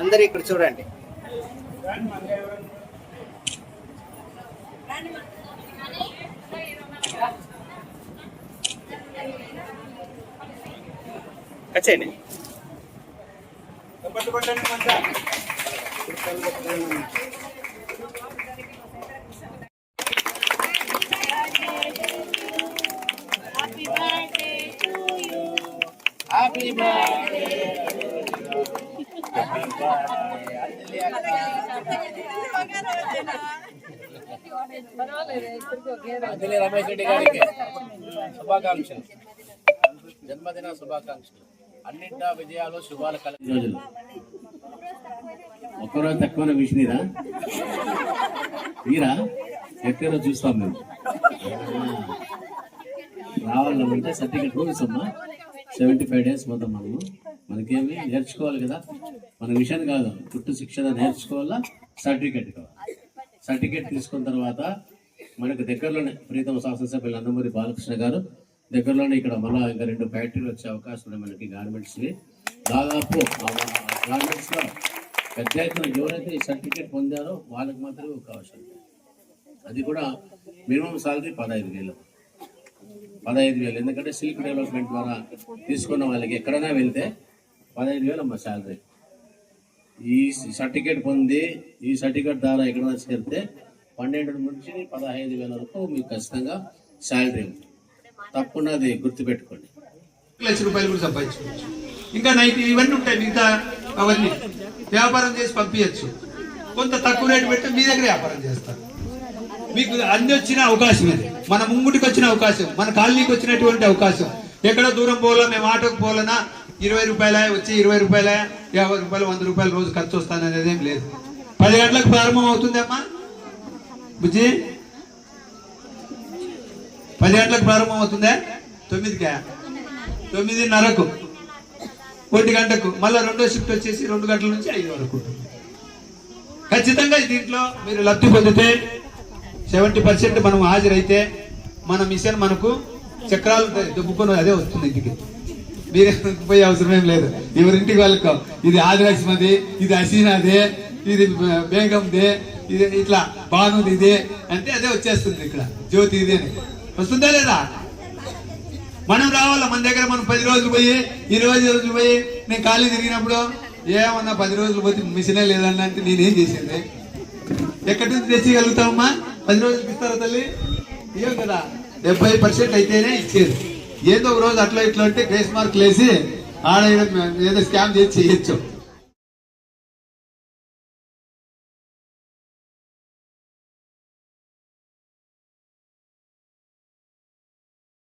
అందరు ఇక్కడ చూడండి. వచ్చేయండి Happy birthday to you. Happy birthday Anjali Ramesh Reddy గారికి శుభాకాంక్షలు. జన్మదిన శుభాకాంక్షలు. అన్నింటా విజయాలు శుభాలు కలిగి రోజులు. ఒక్కరోజు తక్కువ మిషనీరా మీరా? ఎక్కడో చూస్తాం మేము. రావాలంటే సర్టిఫికెట్ రూల్స్ అమ్మా. సెవెంటీ ఫైవ్ డేస్ పోతాం మనము. మనకేమి? నేర్చుకోవాలి కదా. మన విషయం కాదు. పుట్టు శిక్షణ నేర్చుకోవాలా? సర్టిఫికెట్ కావాలి. సర్టిఫికెట్ తీసుకున్న తర్వాత మనకు దగ్గరలోనే ప్రీతం శాసనసభ్యులు నందమూరి బాలకృష్ణ గారు దగ్గరలోనే ఇక్కడ మళ్ళా ఇంకా రెండు ఫ్యాక్టరీలు వచ్చే అవకాశం ఉన్నాయి మనకి గార్మెంట్స్ దాదాపు గార్మెంట్స్లో పెద్ద ఎత్తున ఎవరైతే ఈ సర్టిఫికేట్ పొందారో వాళ్ళకి మాత్రమే ఒక అవసరం అది కూడా మినిమం సాలరీ పదహైదు వేలు. పదహైదు వేలు. ఎందుకంటే సిల్క్ డెవలప్మెంట్ ద్వారా తీసుకున్న వాళ్ళకి ఎక్కడైనా వెళ్తే పదహైదు వేలు అమ్మ శాలరీ ఈ సర్టిఫికేట్ పొంది ఈ సర్టిఫికేట్ ద్వారా ఎక్కడైనా చేరితే పన్నెండు నుంచి పదహైదు వేల వరకు మీకు ఖచ్చితంగా శాలరీ ఉంది తప్పకుండా అది గుర్తుపెట్టుకోండి. లక్ష రూపాయలు కూడా సంపాదించుకోవచ్చు. ఇంకా నైట్ ఇవన్నీ ఉంటాయి మిగతా అవన్నీ. వ్యాపారం చేసి పంపించచ్చు. కొంత తక్కువ రేటు పెట్టి మీ దగ్గర వ్యాపారం చేస్తారు. మీకు అన్ని వచ్చిన అవకాశం ఇది. మన ముంగుటికి వచ్చిన అవకాశం మన కాలనీకి వచ్చినటువంటి అవకాశం. ఎక్కడో దూరం పోలా మేము ఆటోకి పోలనా ఇరవై రూపాయల వచ్చి ఇరవై రూపాయల యాభై రూపాయలు వంద రూపాయలు రోజు ఖర్చు వస్తాననేది ఏం లేదు. పది గంటలకు ప్రారంభం అవుతుంది అమ్మా బుజ్జి? పది గంటలకు ప్రారంభం అవుతుందా? తొమ్మిదికా? తొమ్మిదిన్నరకు. ఒంటి గంటకు. మళ్ళీ రెండో షిఫ్ట్ వచ్చేసి రెండు గంటల నుంచి ఐదు వరకు. ఖచ్చితంగా దీంట్లో మీరు లబ్ధి పొందితే సెవెంటీ పర్సెంట్ మనం హాజరైతే మన మిషన్ మనకు చక్రాలు దుబ్బుకొని అదే వస్తుంది ఇంటికి. మీరు పోయే అవసరం ఏం లేదు. ఎవరింటికి వాళ్ళకు. ఇది ఆదిలక్ష్మది ఇది అసీనాది ఇది బేగందే ఇది ఇట్లా బానుది ఇది అంటే అదే వచ్చేస్తుంది ఇక్కడ. జ్యోతి ఇది అని. వస్తుందా లేదా? మనం రావాలా? మన దగ్గర మనం పది రోజులు పోయి ఇరవై రోజులు పోయి నేను ఖాళీ తిరిగినప్పుడు ఏమన్నా పది రోజులు పోతే మిషనే లేదన్నా అంటే నేనేం చేసింది? ఎక్కడి నుంచి తెచ్చగలుగుతామమ్మా పది రోజులు ఇస్తారా తల్లి? ఏం కదా. డెబ్బై పర్సెంట్ అయితేనే ఇచ్చేది. ఏదో ఒక రోజు అట్లా ఇట్లా అంటే గ్రేస్ మార్కులు వేసి ఆడ ఏదో స్కామ్ చేసి చేయొచ్చు.